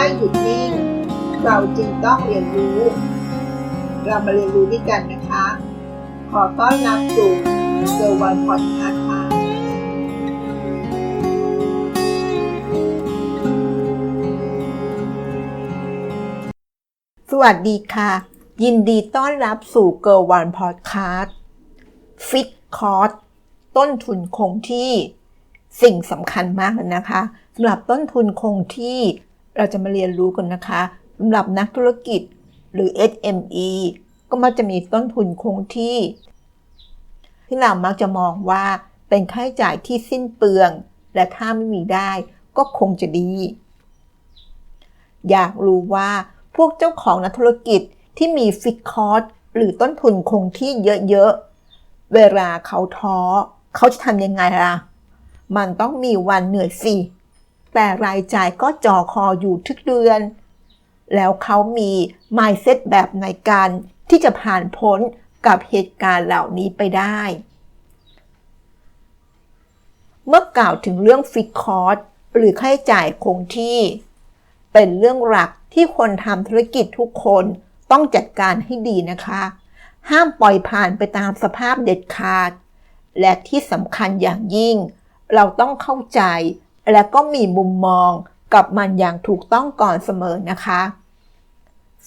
ไม่หยุดนิ่ง เราจึงต้องเรียนรู้ เรามาเรียนรู้ด้วยกันนะคะ ขอต้อนรับสู่เซอร์วันพอดคาส์ค่ะสวัสดีค่ะ ยินดีต้อนรับสู่ Girl One Podcast Fit Cost ต้นทุนคงที่สิ่งสำคัญมากเลยนะคะสำหรับต้นทุนคงที่ เราจะมาเรียนรู้กันนะคะสำหรับนักธุรกิจหรือ SME ก็มักจะมีต้นทุนคงที่ ที่เรามักจะมองว่าเป็นค่าใช้จ่ายที่สิ้นเปลือง และถ้าไม่มีได้ก็คงจะดี อยากรู้ว่าพวกเจ้าของนักธุรกิจที่มีฟิกคอร์สหรือต้นทุนคงที่เยอะๆ เวลาเขาท้อ เขาจะทำยังไงล่ะ มันต้องมีวันเหนื่อยสิ แต่รายจ่ายก็จ่อคออยู่ทุกเดือน แล้วเขามี mindset แบบในการที่จะผ่านพ้นกับเหตุการณ์เหล่านี้ไปได้ เมื่อกล่าวถึงเรื่องฟิกคอร์สหรือค่าใช้จ่ายคงที่ เป็นเรื่องหลักที่คนทำธุรกิจทุกคนต้องจัดการให้ดีนะคะ ห้ามปล่อยผ่านไปตามสภาพเด็ดขาด และที่สำคัญอย่างยิ่ง เราต้องเข้าใจ และก็มีมุมมองกับมันอย่างถูกต้องก่อนเสมอนะคะ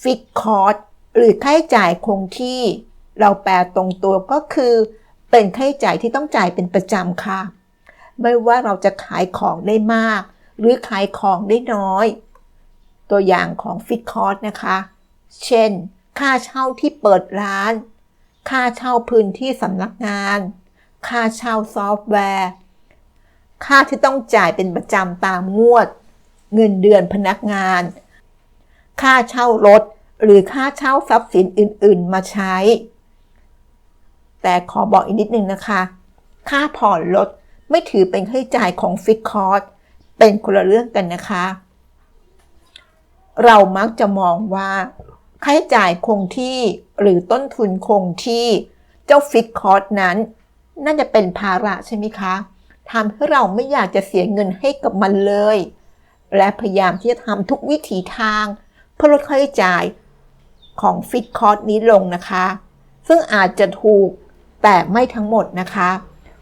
ฟิกคอร์สหรือค่าใช้จ่ายคงที่ เราแปลตรงตัวก็คือ เป็นค่าใช้จ่ายที่ต้องจ่ายเป็นประจำค่ะ ไม่ว่าเราจะขายของได้มาก หรือขายของได้น้อย ตัวอย่างของฟิกคอร์สนะคะ เช่น ค่าเช่าที่เปิดร้าน ค่าเช่าพื้นที่สำนักงาน ค่าเช่าซอฟต์แวร์ ค่าที่ต้องจ่ายเป็นประจำตามงวด เงินเดือนพนักงาน ค่าเช่ารถ หรือค่าเช่าทรัพย์สินอื่น ๆ มาใช้ แต่ขอบอกอีกนิดนึงนะคะ ค่าผ่อนรถไม่ถือเป็นค่าใช้จ่ายของฟิกคอร์สเป็นคนละเรื่องกันนะคะ เรามักจะมองว่า ค่าใช้จ่ายคงที่หรือต้นทุนคงที่ เจ้าฟิกคอร์สนั้น น่าจะเป็นภาระใช่ไหมคะ ทำให้เราไม่อยากจะเสียเงินให้กับมันเลย และพยายามที่จะทำทุกวิถีทาง เพื่อลดค่าใช้จ่ายของฟิกคอร์สนี้ลงนะคะ ซึ่งอาจจะถูกแต่ไม่ทั้งหมดนะคะ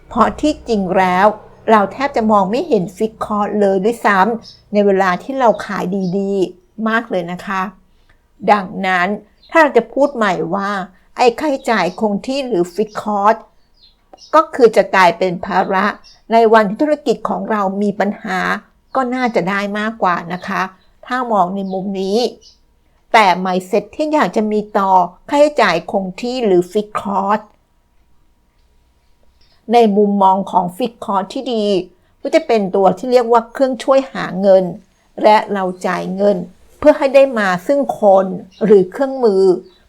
เพราะที่จริงแล้วเราแทบจะมองไม่เห็นฟิกคอร์สเลยด้วยซ้ำในเวลาที่เราขายดีๆ มากเลยนะคะ ดังนั้นถ้าเราจะพูดใหม่ว่า ไอ้ค่าใช้จ่ายคงที่หรือฟิกคอร์ส ก็คือจะกลายเป็นภาระ ในวันที่ธุรกิจของเรามีปัญหา ก็น่าจะได้มากกว่านะคะ ถ้ามองในมุมนี้ แต่ไมเซ็ตที่อยากจะมีต่อค่าใช้จ่ายคงที่หรือฟิกคอร์สในมุมมองของฟิกคอร์สที่ดี ก็จะเป็นตัวที่เรียกว่าเครื่องช่วยหาเงิน และเราจ่ายเงิน เพื่อให้ได้มาซึ่งคนหรือเครื่องมือ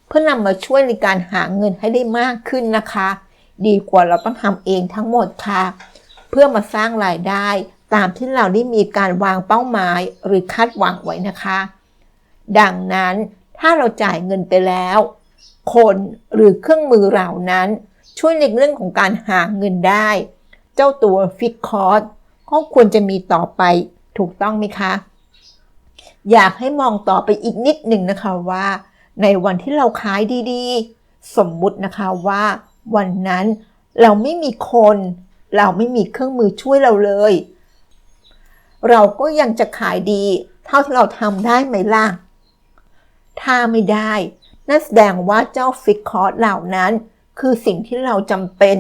เพื่อนำมาช่วยในการหาเงินให้ได้มากขึ้นนะคะ ดีกว่าเราต้องทำเองทั้งหมดค่ะ เพื่อมาสร้างรายได้ ตามที่เราได้มีการวางเป้าหมายหรือคาดหวังไว้นะคะ ดังนั้นถ้าเราจ่ายเงินไปแล้ว คนหรือเครื่องมือเหล่านั้น ช่วยในเรื่องของการหาเงินได้ เจ้าตัวฟิกคอร์สก็ควรจะมีต่อไปถูกต้องไหมคะ อยากให้มองต่อไปอีกนิดหนึ่งนะคะว่า ในวันที่เราขายดีๆ สมมุตินะคะว่า วันนั้นเราไม่มีคน เราไม่มีเครื่องมือช่วยเราเลย เราก็ยังจะขายดี เท่าที่เราทำได้ไหมล่ะ ถ้าไม่ได้ นั่นแสดงว่าเจ้าฟิกคอร์สเหล่านั้น คือสิ่งที่เราจำเป็น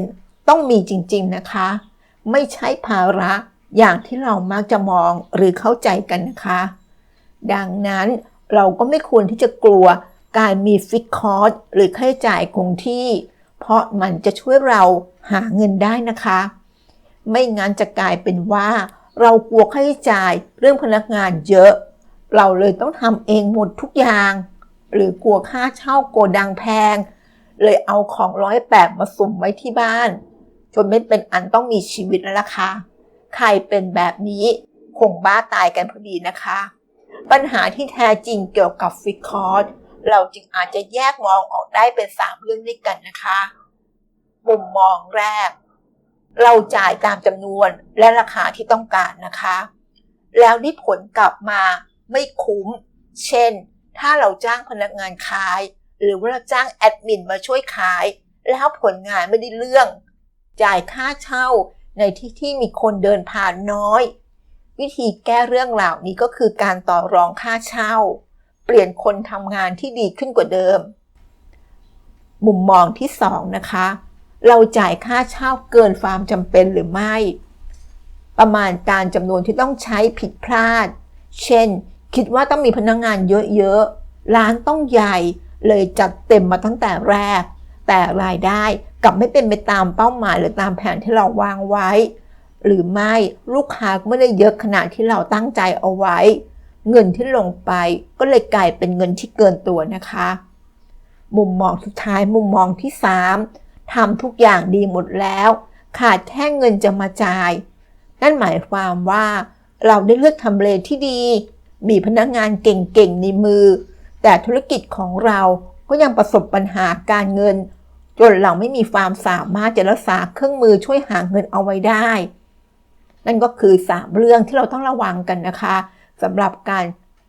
ต้องมีจริง ๆนะคะ ไม่ใช่ภาระอย่างที่เรามักจะมองหรือเข้าใจกันนะคะ ดังนั้นเราก็ไม่ควรที่จะกลัวการมีฟิกคอร์สหรือค่าใช้จ่ายคงที่ เพราะมันจะช่วยเราหาเงินได้นะคะ ไม่งั้นจะกลายเป็นว่า เรากลัวค่าใช้จ่ายเรื่องพนักงานเยอะ เราเลยต้องทำเองหมดทุกอย่าง หรือกลัวค่าเช่าโกดังแพง เลยเอาของร้อยแปดมาสุ่มไว้ที่บ้านจนไม่เป็นอันต้องมีชีวิตแล้วล่ะค่ะใครเป็นแบบนี้คงบ้าตายกันพอดีนะคะ ปัญหาที่แท้จริงเกี่ยวกับฟิกคอร์ เราจึงอาจจะแยกมองออกได้เป็น3เรื่องด้วยกันนะคะ มุมมองแรก เราจ่ายตามจำนวนและราคาที่ต้องการนะคะ แล้วได้ผลกลับมาไม่คุ้ม เช่น ถ้าเราจ้างพนักงานขาย หรือว่าเราจ้างแอดมินมาช่วยขาย แล้วผลงานไม่ได้เรื่อง จ่ายค่าเช่าในที่ที่มีคนเดินผ่านน้อย วิธีแก้เรื่องเหล่านี้ก็คือการต่อรองค่าเช่า เปลี่ยนคนทำงานที่ดีขึ้นกว่าเดิม มุมมองที่สองนะคะ เราจ่ายค่าเช่าเกินความจำเป็นหรือไม่ ประมาณการจำนวนที่ต้องใช้ผิดพลาด เช่น คิดว่าต้องมีพนักงงานเยอะๆ ร้านต้องใหญ่เลยจัดเต็มมาตั้งแต่แรก แต่รายได้กลับไม่เป็นไปตามเป้าหมายหรือตามแผนที่เราวางไว้ หรือไม่ลูกค้าไม่ได้เยอะขนาดที่เราตั้งใจเอาไว้ เงินที่ลงไปก็เลยกลายเป็นเงินที่เกินตัวนะคะ มุมมองสุดท้ายมุมมองที่ 3ทำทุกอย่างดีหมดแล้ว ขาดแค่เงินจะมาจ่าย นั่นหมายความว่าเราได้เลือกทำเลที่ดี มีพนักงานเก่งๆในมือ แต่ธุรกิจของเราก็ยังประสบปัญหาการเงิน จนเราไม่มีความสามารถจะรักษาเครื่องมือช่วยหาเงินเอาไว้ได้ นั่นก็คือ 3 เรื่องที่เราต้องระวังกันนะคะ สำหรับการ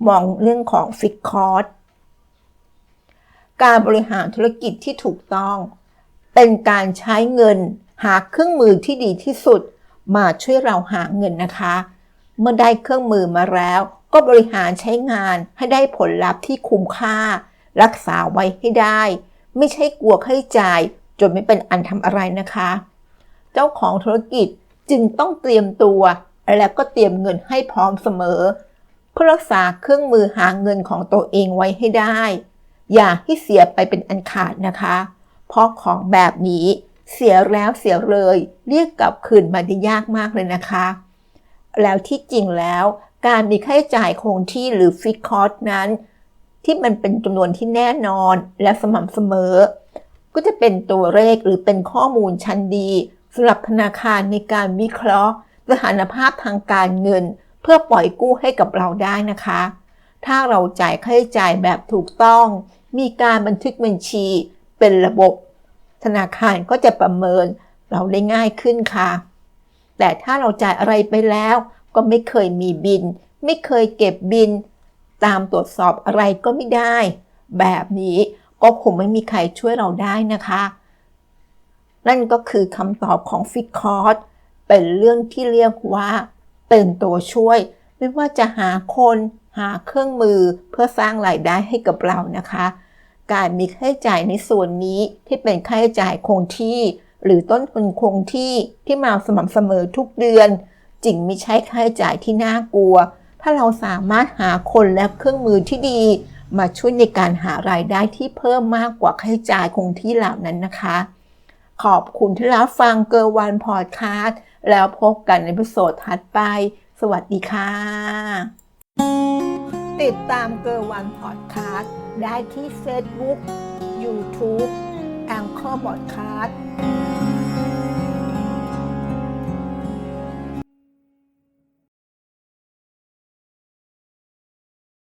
มองเรื่องของฟิกคอร์สการบริหารธุรกิจที่ถูกต้อง เป็นการใช้เงินหาเครื่องมือที่ดีที่สุด มาช่วยเราหาเงินนะคะ เมื่อได้เครื่องมือมาแล้ว ก็บริหารใช้งานให้ได้ผลลัพธ์ที่คุ้มค่า รักษาไว้ให้ได้ ไม่ใช่กลัวค่าใช้จ่าย จนไม่เป็นอันทำอะไรนะคะ เจ้าของธุรกิจจึงต้องเตรียมตัว และก็เตรียมเงินให้พร้อมเสมอ เพื่อรักษาเครื่องมือหาเงินของตัวเองไว้ให้ได้ อย่าให้เสียไปเป็นอันขาดนะคะ เพราะของแบบนี้เสียแล้วเสียเลย เรียกกลับคืนมาได้ยากมากเลยนะคะ แล้วที่จริงแล้วการมีค่าใช้จ่ายคงที่หรือฟิกคอร์สนั้น ที่มันเป็นจำนวนที่แน่นอนและสม่ำเสมอ ก็จะเป็นตัวเลขหรือเป็นข้อมูลชั้นดีสำหรับธนาคารในการวิเคราะห์ สถานภาพทางการเงิน เพื่อปล่อยกู้ให้กับเราได้นะคะ ถ้าเราจ่ายค่าใช้จ่ายแบบถูกต้อง มีการบันทึกบัญชีเป็นระบบ ธนาคารก็จะประเมินเราได้ง่ายขึ้นค่ะ แต่ถ้าเราจ่ายอะไรไปแล้ว ก็ไม่เคยมีบิน ไม่เคยเก็บบิน ตามตรวจสอบอะไรก็ไม่ได้ แบบนี้ก็คงไม่มีใครช่วยเราได้นะคะ นั่นก็คือคำตอบของฟิกคอร์สเป็นเรื่องที่เรียกว่า เป็นตัวช่วย ไม่ว่าจะหาคนหาเครื่องมือเพื่อสร้างรายได้ให้กับเรานะคะ การมีค่าใช้จ่ายในส่วนนี้ที่เป็นค่าใช้จ่ายคงที่ หรือต้นทุนคงที่ที่มาสม่ำเสมอทุกเดือนจริงไม่ใช่ค่าใช้จ่ายที่น่ากลัว ถ้าเราสามารถหาคนและเครื่องมือที่ดี มาช่วยในการหารายได้ที่เพิ่มมากกว่าค่าใช้จ่ายคงที่เหล่านั้นนะคะ ขอบคุณที่รับฟังเกอร์วันพอดคาสต์ แล้วพบกันในพิโซดถัดไป สวัสดีค่ะ ติดตามเกอร์วันพอดคาสต์ได้ที่เฟซบุ๊กยูทูบแองเกอร์บอดคาสต์